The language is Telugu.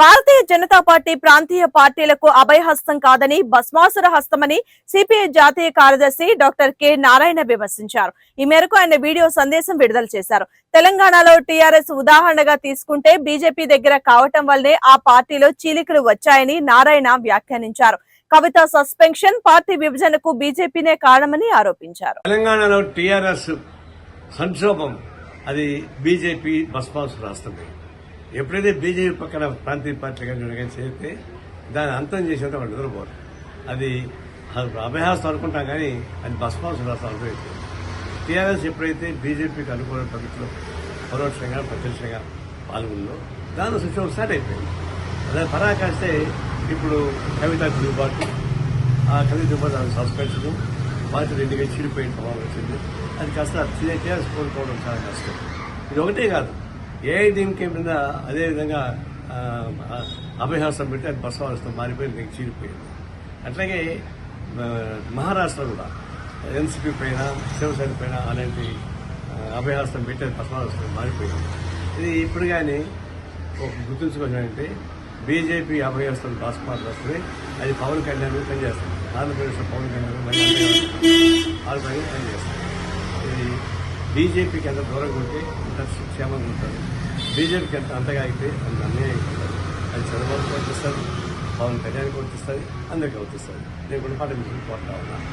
భారతీయ జనతా పార్టీ ప్రాంతీయ పార్టీలకు అభయహస్తం కాదని భస్మాసుర హస్తమని సిపిఐ జాతీయ కార్యదర్శి డాక్టర్ కె నారాయణ విమర్శించారు. ఈ మేరకు ఆయన వీడియో సందేశం విడుదల చేశారు. తెలంగాణలో టీఆర్ఎస్ ఉదాహరణగా తీసుకుంటే బీజేపీ దగ్గర కావటం వల్లే ఆ పార్టీలో చీలికలు వచ్చాయని నారాయణ వ్యాఖ్యానించారు. కవిత సస్పెన్షన్ పార్టీ విభజనకు బీజేపీనే కారణమని ఆరోపించారు. తెలంగాణలో టీఆర్ఎస్ సంక్షోభం అది బీజేపీ భస్మాసుర హస్తమే. ఎప్పుడైతే బీజేపీ పక్కన ప్రాంతీయ పార్టీగా కానీ చేస్తే దాన్ని అంతం చేసేంత వాళ్ళు నిద్రపోరు. అది అభయాసం అనుకుంటాం కానీ అది బస్పాసు రాష్ట్రం అనుభవిస్తుంది టీఆర్ఎస్ ఎప్పుడైతే బీజేపీకి అనుకూల పద్ధతిలో పరోక్షంగా ప్రత్యక్షంగా పాల్గొందో దాని సంక్షోభం స్టార్ట్ అయిపోయింది. అదే పరాకాస్తే ఇప్పుడు కవిత దిగుబాటు ఆ కవిత దిగుబాటు సస్పెన్షన్ బాధ్యత ఎన్నిక చీడిపోయిన ప్రభావం వచ్చింది అది కాస్త టీఆర్ఎస్ కోలుకోవడం చాలా కష్టం. ఇది ఒకటే కాదు. ఏఐడిఎంకే మీద అదేవిధంగా అభయహాసం పెట్టి అది బసవాసతో మారిపోయి నీకు చీరిపోయింది. అట్లాగే మహారాష్ట్ర కూడా ఎన్సీపీ పైన శివసేన పైన అలాంటి అభయహాస్తం పెట్టి అది బసవాసతో మారిపోయింది. ఇది ఇప్పుడు కానీ ఒక గుర్తుంచుకోవాలంటే బీజేపీ అభయహస్తం భాస్పాలు వస్తుంది. అది పవన్ కళ్యాణ్ పనిచేస్తుంది. ఆంధ్రప్రదేశ్లో పవన్ కళ్యాణ్ మళ్ళీ ఆల్రెడీ పనిచేస్తుంది. ఇది బీజేపీకి ఎంత దూరం ఉంటే అంత క్షేమంగా ఉంటుంది బీజేపీకి ఎంత అంతగా అయితే అంత అన్యాయం ఉంటారు అది చంద్రబాబు వర్తిస్తుంది పవన్ కళ్యాణ్కి వర్తిస్తుంది అందరికీ వర్తిస్తుంది నేను గుణపాఠం చేసి కోరుతా ఉన్నాను